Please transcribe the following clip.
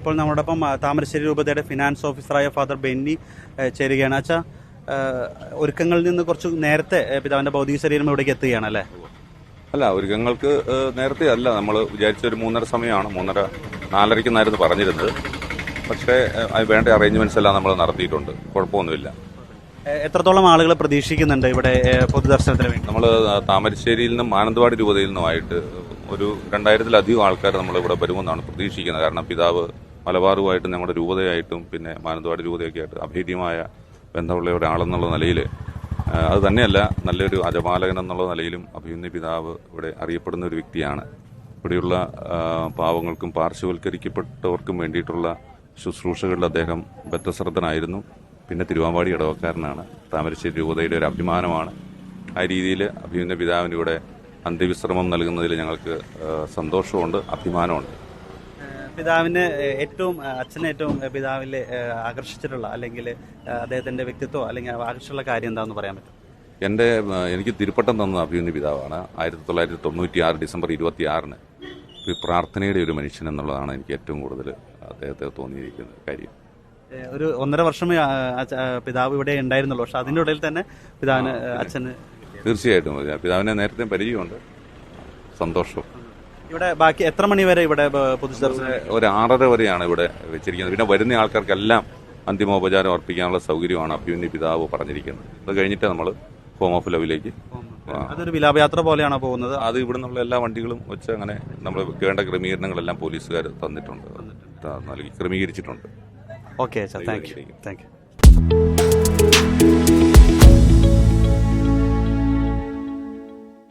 ഇപ്പോൾ നമ്മോടൊപ്പം താമരശ്ശേരി രൂപതയുടെ ഫിനാൻസ് ഓഫീസറായ ഫാദർ ബെന്നി ചേരുകയാണ്. അച്ഛാ ഒരുക്കങ്ങളിൽ നിന്ന് കുറച്ച് നേരത്തെ പിതാവിന്റെ ഭൗതിക ശരീരം ഇവിടേക്ക് എത്തുകയാണ് അല്ലേ? അല്ല ഒരുക്കങ്ങൾക്ക് നേരത്തെ അല്ല. നമ്മൾ വിചാരിച്ച ഒരു മൂന്നര സമയമാണ്. മൂന്നര നാലരയ്ക്കെന്നായിരുന്നു പറഞ്ഞിരുന്നത്. പക്ഷേ വേണ്ട അറേഞ്ച്മെന്റ്സ് എല്ലാം നമ്മൾ നടത്തിയിട്ടുണ്ട്. കുഴപ്പമൊന്നുമില്ല. എത്രത്തോളം ആളുകൾ പ്രതീക്ഷിക്കുന്നുണ്ട് ഇവിടെ പൊതുദർശനത്തിന് വേണ്ടി? നമ്മൾ താമരശ്ശേരിയിൽ നിന്നും മാനന്തവാടി രൂപതയിൽ നിന്നുമായിട്ട് ഒരു രണ്ടായിരത്തിലധികം ആൾക്കാർ നമ്മൾ ഇവിടെ വരുമെന്നാണ് പ്രതീക്ഷിക്കുന്നത്. കാരണം പിതാവ് മലബാറുമായിട്ടും ഞങ്ങളുടെ രൂപതയായിട്ടും പിന്നെ മാനന്തവാടി രൂപതയൊക്കെ ആയിട്ട് അഭേദ്യമായ ബന്ധമുള്ള ഒരാളെന്നുള്ള നിലയിൽ അത് തന്നെയല്ല നല്ലൊരു അജപാലകൻ എന്നുള്ള നിലയിലും അഭിമന്യ പിതാവ് ഇവിടെ അറിയപ്പെടുന്ന ഒരു വ്യക്തിയാണ്. ഇവിടെയുള്ള പാവങ്ങൾക്കും പാർശ്വവൽക്കരിക്കപ്പെട്ടവർക്കും വേണ്ടിയിട്ടുള്ള ശുശ്രൂഷകളിൽ അദ്ദേഹം ബദ്ധശ്രദ്ധനായിരുന്നു. പിന്നെ തിരുവാമ്പാടി ഇടവക്കാരനാണ്. താമരശ്ശേരി രൂപതയുടെ ഒരു അഭിമാനമാണ്. ആ രീതിയിൽ അഭിമന്യ പിതാവിന്റെ ഇവിടെ അന്ത്യവിശ്രമം നൽകുന്നതിൽ ഞങ്ങൾക്ക് സന്തോഷമുണ്ട് അഭിമാനമുണ്ട്. പിതാവിന് ഏറ്റവും അച്ഛനെ ഏറ്റവും പിതാവിൽ ആകർഷിച്ചിട്ടുള്ള അല്ലെങ്കിൽ അദ്ദേഹത്തിന്റെ വ്യക്തിത്വം അല്ലെങ്കിൽ ആകർഷിച്ചുള്ള കാര്യം എന്താണെന്ന് പറയാൻ പറ്റും? എന്റെ എനിക്ക് തിരുപ്പട്ടം തന്ന അഭിമന്യ പിതാവാണ്. ആയിരത്തി തൊള്ളായിരത്തി തൊണ്ണൂറ്റി ആറ് ഡിസംബർ ഇരുപത്തി ആറിന് പ്രാർത്ഥനയുടെ ഒരു മനുഷ്യൻ എന്നുള്ളതാണ് എനിക്ക് ഏറ്റവും കൂടുതൽ അദ്ദേഹത്തെ തോന്നിയിരിക്കുന്ന കാര്യം. ഒരു ഒന്നര വർഷമേ പിതാവ് ഇവിടെ ഉണ്ടായിരുന്നുള്ളൂ. പക്ഷെ അതിന്റെ ഇടയിൽ തന്നെ പിതാവിന് അച്ഛന് തീർച്ചയായിട്ടും. പിതാവിനെ നേരത്തെ പരിചയമുണ്ട്. സന്തോഷം ഇവിടെ ബാക്കി എത്ര മണി വരെ ഇവിടെ പൊതുദർശനം ഒരു ആറര വരെയാണ് ഇവിടെ വെച്ചിരിക്കുന്നത്. പിന്നെ വരുന്ന ആൾക്കാർക്കെല്ലാം അന്തിമോപചാരം അർപ്പിക്കാനുള്ള സൗകര്യമാണ് അഭിമന്യ പിതാവ് പറഞ്ഞിരിക്കുന്നത്. അത് കഴിഞ്ഞിട്ട് നമ്മൾ ഹോം ഓഫ് ലവിലേക്ക് അതൊരു വിലാപയാത്ര പോലെയാണോ പോകുന്നത്? അത് ഇവിടെ നിന്നുള്ള എല്ലാ വണ്ടികളും വെച്ച് അങ്ങനെ നമ്മൾ വേണ്ട ക്രമീകരണങ്ങളെല്ലാം പോലീസുകാർ തന്നിട്ടുണ്ട്. നൽകി ക്രമീകരിച്ചിട്ടുണ്ട്. Okay thank you thank you